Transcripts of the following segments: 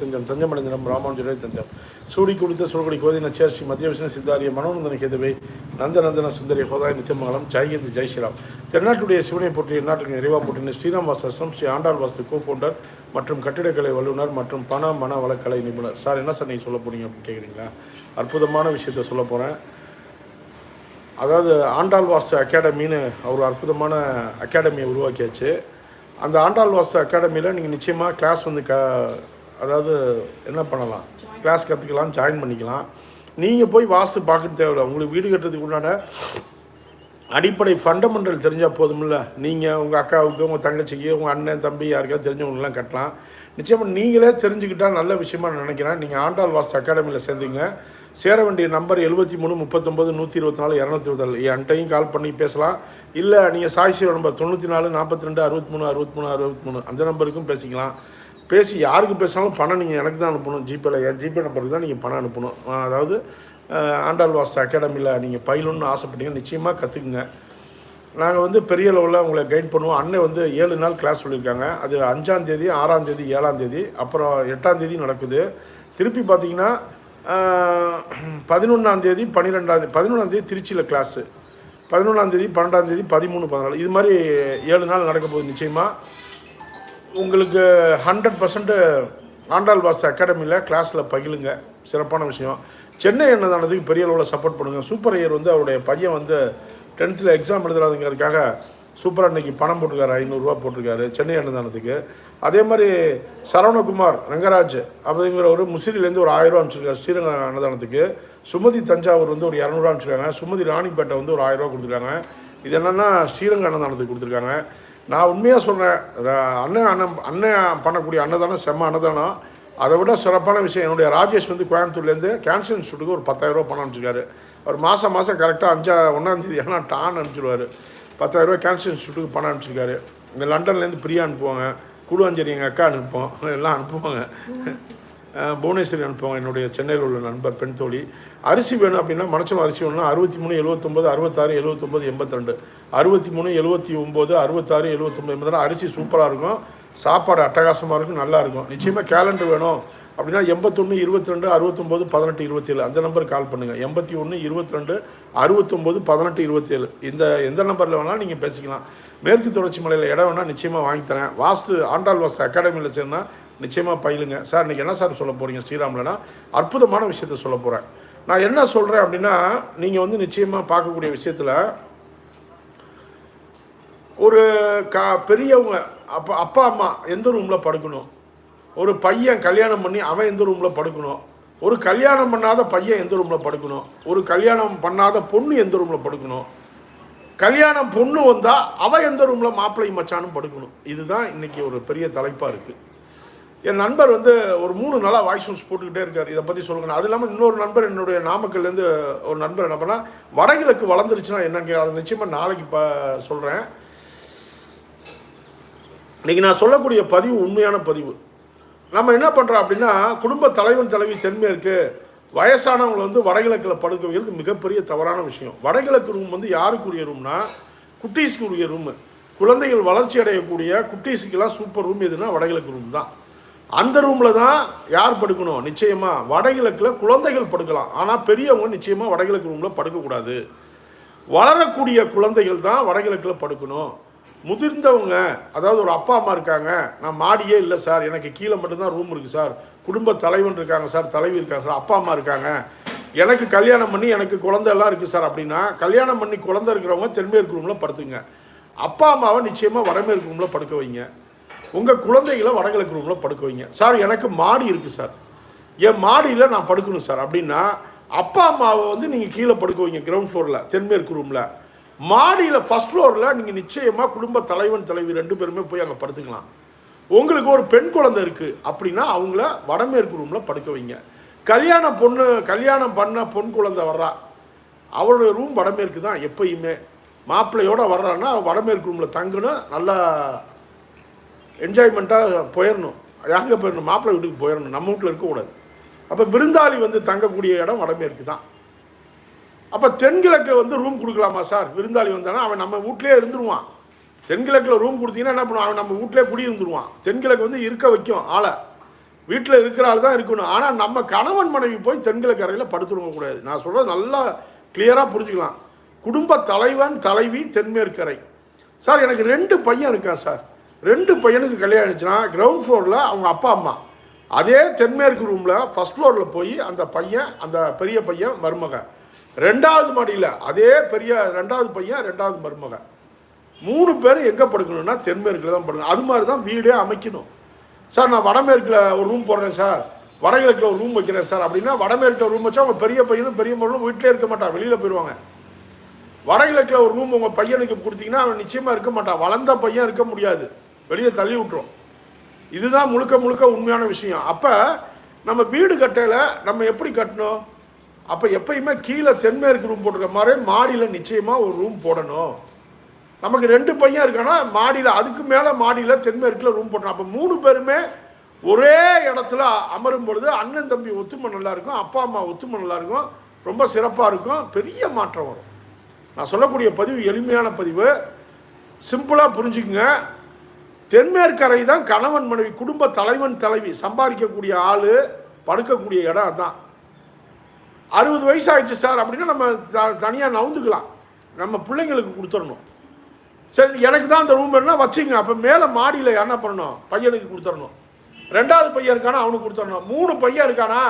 தஞ்சம் தஞ்சமடைந்தனம் ராமானுஜரே தஞ்சம். சூடி கொடுத்த சுழகடி கோதின சேர்ச்சி மத்திய விஷ்ணு சித்தாரிய மனோநந்தன கேதுவை நந்தநந்தன சுந்தரி ஹோதாய் நித்தியமங்கலம் ஜெயகிந்த் ஜெய் ஸ்ரீராம். தென்னாட்டுடைய சிவனை போற்றி எந்நாட்டுக்கு நிறைவாக போட்டின ஸ்ரீராம் வாசம் ஸ்ரீ ஆண்டாள் வாஸ்து கோ ஃபவுண்டர் மற்றும் கட்டிடக்கலை வல்லுநர் மற்றும் பண மன வளக்கலை நிபுணர். சார் என்ன சார் நீங்கள் சொல்ல போனீங்க அப்படின்னு கேட்குறீங்களா அற்புதமான விஷயத்த சொல்ல போகிறேன் அதாவது ஆண்டாள் வாஸ்து அகாடமின்னு ஒரு அற்புதமான அகாடமியை உருவாக்கியாச்சு. அந்த ஆண்டாள் வாஸ்து அகாடமியில் நீங்கள் நிச்சயமாக கிளாஸ் வந்து க அதாவது என்ன பண்ணலாம்? கிளாஸ் கற்றுக்கலாம் ஜாயின் பண்ணிக்கலாம். நீங்கள் போய் வாஸ்து பார்க்க தேவையில்ல. உங்களுக்கு வீடு கட்டுறதுக்கு உண்டான அடிப்படை ஃபண்டமெண்டல் தெரிஞ்சால் போதுமில்ல நீங்கள் உங்கள் அக்காவுக்கு உங்கள் தங்கச்சிக்கு உங்கள் அண்ணன் தம்பி யாருக்காவது தெரிஞ்சவங்களுக்குலாம் கட்டலாம். நிச்சயமாக நீங்களே தெரிஞ்சுக்கிட்டால் நல்ல விஷயமா நான் நினைக்கிறேன். நீங்கள் ஆண்டாள் வாஸ்து அகாடமியில் சேர்ந்தீங்க. சேர வேண்டிய நம்பர் எழுபத்தி மூணு முப்பத்தொம்பது நூற்றி இருபத்தி நாலு இரநூத்தி இருபத்தாலு என்கிட்டையும் கால் பண்ணி பேசலாம். இல்லை நீங்கள் சாய்ஸியோட நம்பர் தொண்ணூற்றி நாலு நாற்பத்தி ரெண்டு அறுபத்தி மூணு அறுபத்தி மூணு அறுபத்தி மூணு. அந்த நம்பருக்கும் பேசிக்கலாம். பேசி யாருக்கு பேசினாலும் பணம் நீங்கள் எனக்கு தான் அனுப்பணும். ஜிபேல என் ஜிபே நம்பருக்கு தான் நீங்கள் பணம் அனுப்பணும். அதாவது ஆண்டாள் வாஸ்து அகாடமியில் நீங்கள் பயிலணும்னு ஆசைப்பட்டீங்க நிச்சயமாக கற்றுக்குங்க நாங்கள் வந்து பெரிய லெவலில் உங்களை கைட் பண்ணுவோம். அண்ணன் வந்து ஏழு நாள் கிளாஸ் சொல்லியிருக்காங்க. அது அஞ்சாம் தேதி ஆறாம் தேதி ஏழாம் தேதி அப்புறம் எட்டாம் தேதி நடக்குது. திருப்பி பார்த்தீங்கன்னா பதினொன்றாம் தேதி பன்னிரெண்டாம் தேதி பதினொன்றாம் தேதி திருச்சியில் கிளாஸு பதினொன்றாம் தேதி பன்னெண்டாம் தேதி பதிமூணு பதினாலு. இது மாதிரி ஏழு நாள் நடக்க போகுது நிச்சயமாக உங்களுக்கு ஹண்ட்ரட் பர்சன்ட்டு ஆண்டாள் வாஸ் அகாடமியில் கிளாஸில் பகிலுங்க. சிறப்பான விஷயம். சென்னை என்னதானதுக்கு பெரிய அளவில் சப்போர்ட் பண்ணுங்கள் சூப்பர் ஐயர் வந்து அவருடைய பையன் வந்து டென்த்தில் எக்ஸாம் எழுதுறாதுங்கிறதுக்காக சூப்பராக இன்றைக்கி பணம் போட்டிருக்காரு. ஐநூறுரூவா போட்டிருக்காரு சென்னை அன்னதானத்துக்கு அதே மாதிரி சரவணகுமார் ரங்கராஜ் அப்படிங்கிற ஒரு முசிறிலேருந்து ஒரு ஆயிரம் ரூபா அனுப்பிச்சிருக்காரு ஸ்ரீரங்கம் அன்னதானத்துக்கு சுமதி தஞ்சாவூர் வந்து ஒரு இரநூறுவா அனுப்பிச்சிருக்காங்க. சுமதி ராணிப்பேட்டை வந்து ஒரு ஆயிரம் ரூபா கொடுத்துருக்காங்க. இது என்னென்னா ஸ்ரீரங்க அன்னதானத்துக்கு கொடுத்துருக்காங்க. நான் உண்மையாக சொல்கிறேன் அண்ணன் அண்ணன் அண்ணன் பண்ணக்கூடிய அன்னதானம் செம்ம அன்னதானம். அதை விட சிறப்பான விஷயம் என்னுடைய ராஜேஷ் வந்து கோயம்புத்தூர்லேருந்து கேன்சர் இன்ஸ்டியூட்டுக்கு ஒரு பத்தாயிரரூபா பணம் அனுப்பிச்சிருக்காரு. அவர் மாதம் மாதம் கரெக்டாக அஞ்சா ஒன்றாந்தேதி ஆனால் டான் அனுப்பிச்சிடுவார் பத்தாயிரரூபா கேன்சர் இன்ஸ்டியூட்டுக்கு பணம் அனுப்பிச்சிருக்காரு. இங்கே லண்டன்லேருந்து பிரியா அனுப்புவாங்க குழுவாஞ்சேரி எங்கள் அக்கா அனுப்புவோம் எல்லாம் அனுப்புவாங்க. புவனேஸ்வரி அனுப்புவாங்க. என்னுடைய சென்னையில் உள்ள நண்பர் பெண் தோழி. அரிசி வேணும் அப்படின்னா மனச்சம் அரிசி வேணும்னா அறுபத்தி மூணு எழுபத்தொம்பது அறுபத்தாறு எழுபத்தொம்பது எண்பத்திரெண்டு. அறுபத்தி மூணு எழுபத்தி ஒம்பது அறுபத்தாறு எழுபத்தொம்பது எண்பத்தாறு அரிசி சூப்பராக இருக்கும். சாப்பாடு அட்டகாசமாக இருக்கும் நல்லா இருக்கும். நிச்சயமாக கேலண்டர் வேணும். அப்படின்னா எண்பத்தொன்று இருபத்தி ரெண்டு அறுபத்தொம்போது பதினெட்டு இருபத்தேழு. அந்த நம்பருக்கு கால் பண்ணுங்கள் எண்பத்தி ஒன்று இருபத்தி ரெண்டு அறுபத்தொம்போது பதினெட்டு இருபத்தேழு. இந்த எந்த நம்பரில் வேணாலும் நீங்கள் பேசிக்கலாம். மேற்கு தொடர்ச்சி மலையில் இடம் வேணால் நிச்சயமாக வாங்கி தரேன். வாஸ்து ஆண்டாள் வாஸ்து அகாடமியில் சேர்ந்தால் நிச்சயமாக பயிலுங்க. சார் இன்றைக்கி என்ன சார் சொல்ல போகிறீங்க ஸ்ரீராம்லனா? அற்புதமான விஷயத்த சொல்ல போகிறேன் நான் என்ன சொல்கிறேன் அப்படின்னா நீங்கள் வந்து நிச்சயமாக பார்க்கக்கூடிய விஷயத்தில் ஒரு கா பெரியவங்க அப்பா அப்பா அம்மா எந்த ரூமில் படுக்கணும்? ஒரு பையன் கல்யாணம் பண்ணி அவன் எந்த ரூமில் படுக்கணும்? ஒரு கல்யாணம் பண்ணாத பையன் எந்த ரூமில் படுக்கணும்? ஒரு கல்யாணம் பண்ணாத பொண்ணு எந்த ரூமில் படுக்கணும்? கல்யாணம் பொண்ணு வந்தால் அவள் எந்த ரூமில் மாப்பிள்ளை மச்சானும் படுக்கணும். இதுதான் இன்றைக்கி ஒரு பெரிய தலைப்பாக இருக்குது என் நண்பர் வந்து ஒரு மூணு நாளாக வாய்ஸ் நோட்ஸ் போட்டுக்கிட்டே இருக்கார். இதை பற்றி சொல்லுங்க. அது இல்லாமல் இன்னொரு நண்பர் என்னுடைய நாமக்கல்லேருந்து ஒரு நண்பர் என்ன பண்ணால் வடகிழக்கு வளர்ந்துருச்சுன்னா என்னன்னு அதை நிச்சயமாக நாளைக்கு இப்போ சொல்கிறேன் இன்றைக்கி நான் சொல்லக்கூடிய பதிவு உண்மையான பதிவு. நம்ம என்ன பண்ணுறோம் அப்படின்னா குடும்ப தலைவன் தலைவி தென்மேற்கு வயசானவங்களை வந்து வடகிழக்கில் படுக்க வைக்கிறது மிகப்பெரிய தவறான விஷயம். வடகிழக்கு ரூம் வந்து யாருக்குரிய ரூம்னா குட்டீஸ்க்குரிய ரூமு குழந்தைகள் வளர்ச்சி அடையக்கூடிய குட்டீஸுக்கெல்லாம் சூப்பர் ரூம் எதுனா வடகிழக்கு ரூம் தான். அந்த ரூமில் தான் யார் படுக்கணும்? நிச்சயமாக வடகிழக்கில் குழந்தைகள் படுக்கலாம். ஆனால் பெரியவங்க நிச்சயமாக வடகிழக்கு ரூமில் படுக்கக்கூடாது. வளரக்கூடிய குழந்தைகள் தான் வடகிழக்கில் படுக்கணும். முதிர்ந்தவங்க அதாவது ஒரு அப்பா அம்மா இருக்காங்க. நான் மாடியே இல்லை சார். எனக்கு கீழே மட்டும்தான் ரூம் இருக்குது சார். குடும்ப தலைவன் இருக்காங்க சார். தலைவி இருக்காங்க சார். அப்பா அம்மா இருக்காங்க. எனக்கு கல்யாணம் பண்ணி எனக்கு குழந்தை எல்லாம் இருக்குது சார். அப்படின்னா கல்யாணம் பண்ணி குழந்தை இருக்கிறவங்க தென்மேற்கு ரூமில் படுத்துங்க. அப்பா அம்மாவை நிச்சயமாக வடமேற்கு ரூமில் படுக்க வைங்க. உங்கள் குழந்தைகளை வடகிழக்கு ரூமில் படுக்க வைங்க சார் எனக்கு மாடி இருக்குது சார். என் மாடியில் நான் படுக்கணும் சார். அப்படின்னா அப்பா அம்மாவை வந்து நீங்கள் கீழே படுக்க வைங்க கிரவுண்ட் ஃப்ளோரில் தென்மேற்கு ரூமில் மாடியில் ஃபஸ்ட் ஃப்ளோரில் நீங்கள் நிச்சயமாக குடும்ப தலைவன் தலைவி ரெண்டு பேருமே போய் அங்கே படுத்துக்கலாம். உங்களுக்கு ஒரு பெண் குழந்தை இருக்குது அப்படின்னா அவங்கள வடமேற்கு ரூமில் படுக்க வைங்க கல்யாண பொண்ணு கல்யாணம் பண்ண பொன் குழந்தை வர்றா. அவருடைய ரூம் வடமேற்கு தான் எப்பயுமே. மாப்பிள்ளையோடு வர்றான்னா வடமேற்கு ரூமில் தங்கணும் நல்லா என்ஜாய்மெண்ட்டாக போயிடணும் அங்கே போயிடணும் மாப்பிள்ளை வீட்டுக்கு போயிடணும் நம்ம வீட்டில் இருக்கக்கூடாது. அப்போ விருந்தாளி வந்து தங்கக்கூடிய இடம் வடமேற்கு தான். அப்போ தென்கிழக்கில் வந்து ரூம் கொடுக்கலாமா சார்? விருந்தாளி வந்தானா அவன் நம்ம வீட்லேயே இருந்துருவான். தென்கிழக்கில் ரூம் கொடுத்தீங்கன்னா என்ன பண்ணுவான்? அவன் நம்ம வீட்லேயே குடி இருந்துருவான் தென்கிழக்கு வந்து இருக்க வைக்கும் ஆளை. வீட்டில் இருக்கிற ஆள் தான் இருக்கணும். ஆனால் நம்ம கணவன் மனைவி போய் தென்கிழக்கு அறையில் படுத்துருங்க கூடாது. நான் சொல்கிறது நல்லா கிளியராக புரிஞ்சுக்கலாம். குடும்ப தலைவன் தலைவி தென்மேற்கரை சார் எனக்கு ரெண்டு பையன் இருக்கா சார்? ரெண்டு பையனுக்கு கல்யாணம் ஆயிடுச்சுன்னா கிரவுண்ட் ஃப்ளோரில் அவங்க அப்பா அம்மா. அதே தென்மேற்கு ரூமில் ஃபஸ்ட் ஃப்ளோரில் போய் அந்த பையன் அந்த பெரிய பையன் மருமக. ரெண்டாவது மாடியில் அதே பெரிய ரெண்டாவது பையன் ரெண்டாவது மருமக. மூணு பேரும் எங்கே படுக்கணும்னா தென்மேற்கில் தான் படுக்கணும். அது மாதிரி தான் வீடே அமைக்கணும். சார் நான் வடமேற்கில் ஒரு ரூம் போடுறேன் சார். வடகிழக்கில் ஒரு ரூம் வைக்கிறேன் சார். அப்படின்னா வடமேற்கில் ரூம் வச்சா அவங்க பெரிய பையனும் பெரிய மகளும் வீட்டிலே இருக்க மாட்டான் வெளியில் போயிடுவாங்க வடகிழக்கில் ஒரு ரூம் உங்கள் பையனுக்கு கொடுத்தீங்கன்னா அவன் நிச்சயமாக இருக்க மாட்டான். வளர்ந்த பையன் இருக்க முடியாது. வெளியே தள்ளி விட்டுரும். இதுதான் முழுக்க முழுக்க உண்மையான விஷயம். அப்போ நம்ம வீடு கட்டையில் நம்ம எப்படி கட்டணும்? அப்போ எப்பயுமே கீழே தென்மேற்கு ரூம் போட்டிருக்க மாதிரி மாடியில் நிச்சயமாக ஒரு ரூம் போடணும். நமக்கு ரெண்டு பையன் இருக்கானா மாடியில் அதுக்கு மேலே மாடியில் தென்மேற்கில் ரூம் போடணும். அப்போ மூணு பேருமே ஒரே இடத்துல அமரும் பொழுது அண்ணன் தம்பி ஒத்துமை நல்லாயிருக்கும் அப்பா அம்மா ஒத்துமை நல்லாயிருக்கும் ரொம்ப சிறப்பாக இருக்கும் பெரிய மாற்றம் வரும். நான் சொல்லக்கூடிய பதிவு எளிமையான பதிவு. சிம்பிளாக புரிஞ்சுக்குங்க. தென்மேற்கரை தான் கணவன் மனைவி குடும்ப தலைவன் தலைவி. சம்பாதிக்கக்கூடிய ஆள் படுக்கக்கூடிய இடம் அதான். அறுபது வயசு ஆயிடுச்சு சார் அப்படின்னா நம்ம தனியாக நவுந்துக்கலாம். நம்ம பிள்ளைங்களுக்கு கொடுத்துடணும். சரி எனக்கு தான் அந்த ரூம் வேணும்னா வச்சுங்க அப்போ மேலே மாடியில் என்ன பண்ணணும்? பையனுக்கு கொடுத்துடணும். ரெண்டாவது பையன் இருக்கானா? அவனுக்கு கொடுத்துடணும். மூணு பையன் இருக்கானா?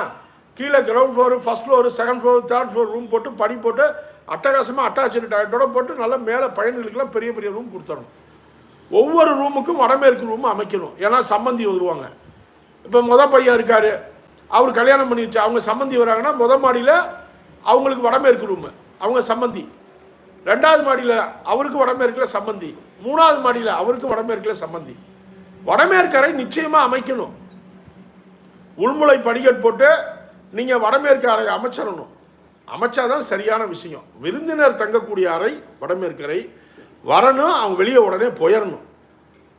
கீழே ground floor first floor second floor third floor room போட்டு படி போட்டு அட்டகாசமாக அட்டாச்சு டாய்லெட்டோட போட்டு நல்லா மேலே பையன்களுக்கெல்லாம் பெரிய பெரிய ரூம் கொடுத்துடணும். ஒவ்வொரு ரூமுக்கும் வடமேற்கு ரூம் அமைக்கணும். ஏன்னா சம்மந்தி வருவாங்க. இப்போ மொதல் பையன் இருக்கார். அவர் கல்யாணம் பண்ணிடுச்சு அவங்க சம்மந்தி வராங்கன்னா முத மாடியில் அவங்களுக்கு வடமேற்கு ரூமு. அவங்க சம்மந்தி ரெண்டாவது மாடியில் அவருக்கு வடமேற்கில் சம்மந்தி மூணாவது மாடியில் அவருக்கு வடமேற்கில் சம்மந்தி வடமேற்கரை நிச்சயமாக அமைக்கணும். உள்முளை படிக்கட் போட்டு நீங்கள் வடமேற்கு அறை அமைச்சிடணும். அமைச்சாதான் சரியான விஷயம். விருந்தினர் தங்கக்கூடிய அறை வடமேற்கரை வரணும் அவங்க வெளியே உடனே போயிடணும்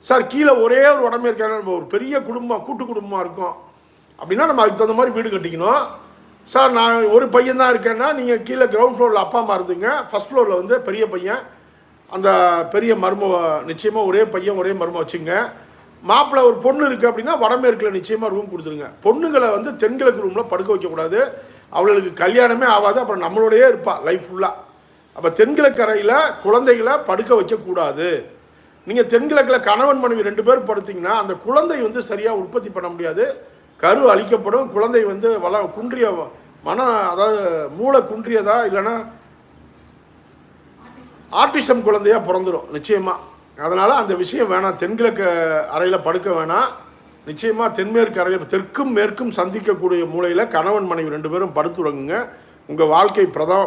சார் கீழே ஒரே ஒரு வடமேற்கு நம்ம ஒரு பெரிய குடும்பம் கூட்டு குடும்பமாக இருக்கும். அப்படின்னா நம்ம அதுக்கு தகுந்த மாதிரி வீடு கட்டிக்கணும். சார் நான் ஒரு பையன் தான் இருக்கேன்னா நீங்கள் கீழே கிரவுண்ட் ஃப்ளோரில் அப்பா அம்மா இருந்துங்க. ஃபஸ்ட் ஃப்ளோரில் வந்து பெரிய பையன். அந்த பெரிய மரும நிச்சயமாக ஒரே பையன் ஒரே மரும வச்சுங்க மாப்பிள்ளை ஒரு பொண்ணு இருக்குது அப்படின்னா வடமேற்கில் நிச்சயமாக ரூம் கொடுத்துருங்க. பொண்ணுங்களை வந்து தென்கிழக்கு ரூமில் படுக்க வைக்கக்கூடாது. அவளுக்கு கல்யாணமே ஆகாது அப்புறம் நம்மளோடையே இருப்பாள் லைஃப் ஃபுல்லாக அப்போ தென்கிழக்கு அறையில் குழந்தைகளை படுக்க வைக்கக்கூடாது. நீங்கள் தென்கிழக்கில் கணவன் மனைவி ரெண்டு பேர் படுத்திங்கன்னா அந்த குழந்தை வந்து சரியாக உற்பத்தி பண்ண முடியாது. கரு அழிக்கப்படும். குழந்தை வந்து வள குன்றிய மன அதாவது மூளை குன்றியதா இல்லைன்னா ஆர்டிசம் குழந்தையா பிறந்துடும் நிச்சயமாக அதனால் அந்த விஷயம் வேணாம். தென்கிழக்கு அறையில் படுக்க வேணாம். நிச்சயமாக தென்மேற்கு அறையில் தெற்கும் மேற்கும் சந்திக்கக்கூடிய மூலையில் கணவன் மனைவி ரெண்டு பேரும் படுத்துறங்குங்க உங்கள் வாழ்க்கை பிரதா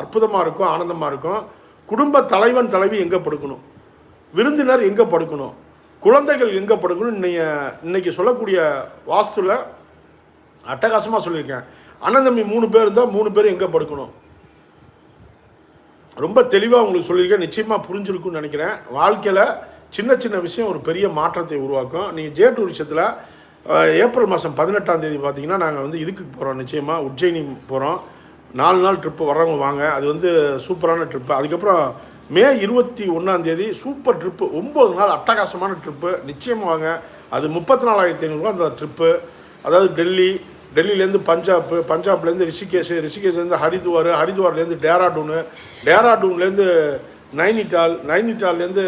அற்புதமாக இருக்கும் ஆனந்தமாக இருக்கும். குடும்ப தலைவன் தலைவி எங்கே படுக்கணும்? விருந்தினர் எங்கே படுக்கணும்? குழந்தைகள் எங்கே படுக்கணும் இன்னைய இன்றைக்கி சொல்லக்கூடிய வாஸ்துவில் அட்டகாசமாக சொல்லியிருக்கேன். அண்ணன் தம்பி மூணு பேர் இருந்தால் மூணு பேர் எங்கே படுக்கணும்? ரொம்ப தெளிவாக உங்களுக்கு சொல்லியிருக்கேன். நிச்சயமாக புரிஞ்சிருக்குன்னு நினைக்கிறேன். வாழ்க்கையில் சின்ன சின்ன விஷயம் ஒரு பெரிய மாற்றத்தை உருவாக்கும். நீங்கள் ஜே டூரிசத்தில் ஏப்ரல் மாதம் பதினெட்டாம் தேதி பார்த்தீங்கன்னா நாங்கள் வந்து இதுக்கு போகிறோம் நிச்சயமாக உஜ்ஜயினி போகிறோம் நாலு நாள் ட்ரிப்பு வர்றவங்க வாங்க. அது வந்து சூப்பரான ட்ரிப்பு அதுக்கப்புறம் மே இருபத்தி ஒன்றாந்தேதி சூப்பர் ட்ரிப்பு ஒம்பது நாள் அட்டகாசமான ட்ரிப்பு நிச்சயமாக வாங்க. அது முப்பத்தி நாலாயிரத்தி ஐநூறுரூவா அந்த ட்ரிப்பு அதாவது டெல்லி டெல்லியிலேருந்து பஞ்சாப் பஞ்சாப்லேருந்து ரிஷிகேஷ் ரிஷிகேஷ்லேருந்து ஹரித்வார் ஹரித்வார்லேருந்து டேராடூனு டேராடூன்லேருந்து நைனிட்டால் நைனிட்டால்லேருந்து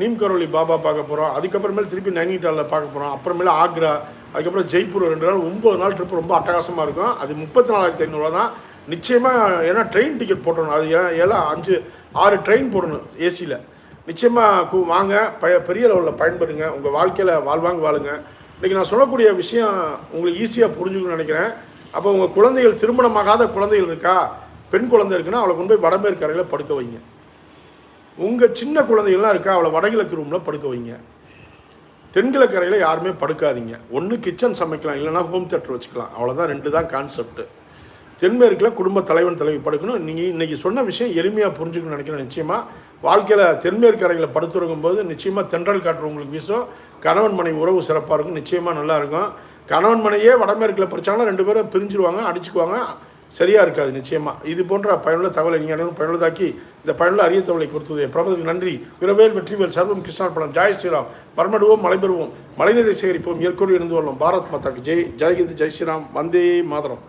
நீம்கரோலி பாபா பார்க்க போகிறோம் அதுக்கப்புறமேல் திருப்பி நைனிட்டாலில் பார்க்க போகிறோம் அப்புறமேல ஆக்ரா அதுக்கப்புறம் ஜெய்ப்பூர் ரெண்டு நாள். ஒம்பது நாள் ட்ரிப் ரொம்ப அட்டகாசமாக இருக்கும். அது முப்பத்தி நாலாயிரத்தி ஐநூறுரூவா தான். நிச்சயமாக ஏன்னா ட்ரெயின் டிக்கெட் போட்டணும். அது ஏ- எல்லாம் அஞ்சு ஆறு ட்ரெயின் போடணும் ஏசியில் நிச்சயமாக கூ வாங்க பய பெரிய லெவலில் பயன்படுங்க. உங்கள் வாழ்க்கையில் வாழ்வாங்க வாழுங்க. இன்றைக்கி நான் சொல்லக்கூடிய விஷயம் உங்களுக்கு ஈஸியாக புரிஞ்சுக்கணும்னு நினைக்கிறேன். அப்போ உங்கள் குழந்தைகள் திருமணமாகாத குழந்தைகள் இருக்கா? பெண் குழந்தை இருக்குன்னா அவளை கொண்டு போய் வடமேற்கு அறையில் படுக்க வைங்க. உங்கள் சின்ன குழந்தைகள்லாம் இருக்கா? அவளை வடகிழக்கு ரூமில் படுக்க வைங்க. தென்கிழக்கு அறையில் யாருமே படுக்காதீங்க. ஒன்று கிச்சன் சமைக்கலாம் இல்லைன்னா ஹோம் தேட்டர் வச்சுக்கலாம். அவ்வளோதான் ரெண்டு தான் கான்செப்ட்டு தென்மேற்கில் குடும்ப தலைவன் தலைவி படுக்கணும். நீங்கள் இன்றைக்கி சொன்ன விஷயம் எளிமையாக புரிஞ்சுக்கணும்னு நினைக்கிறேன் நிச்சயமாக வாழ்க்கையில் தென்மேற்கு அறையில் படுத்துறங்கும் போது நிச்சயமாக தென்றல் காற்று உங்களுக்கு வீசும். கணவன் மனைவி உறவு சிறப்பாக இருக்கும் நிச்சயமாக நல்லா இருக்கும். கணவன் மனையே வடமேற்கில் படித்தாங்கன்னா ரெண்டு பேரும் பிரிஞ்சிருவாங்க அடிச்சுக்குவாங்க சரியாக இருக்காது நிச்சயமாக இது போன்ற பயனுள்ள தகவலை நீங்கள் அனைவரும் பயனுள்ளதாக்கி இந்த பயனுள்ள அரிய தகவலை கொடுத்தது பிரபலத்துக்கு நன்றி. விரவேல் வெற்றிவேல் சர்வம் கிருஷ்ணார்பணம் ஜாய் ஸ்ரீராம். மரமடுவோம் மலை பெறுவோம் மழைநீரை சேகரிப்போம். இயற்கையோடு இருந்து வரலாம் பாரத் மாதாக்கு. ஜெய் ஜெய்ஹிந்த் ஜெய் ஸ்ரீராம். வந்தே மாதரம்.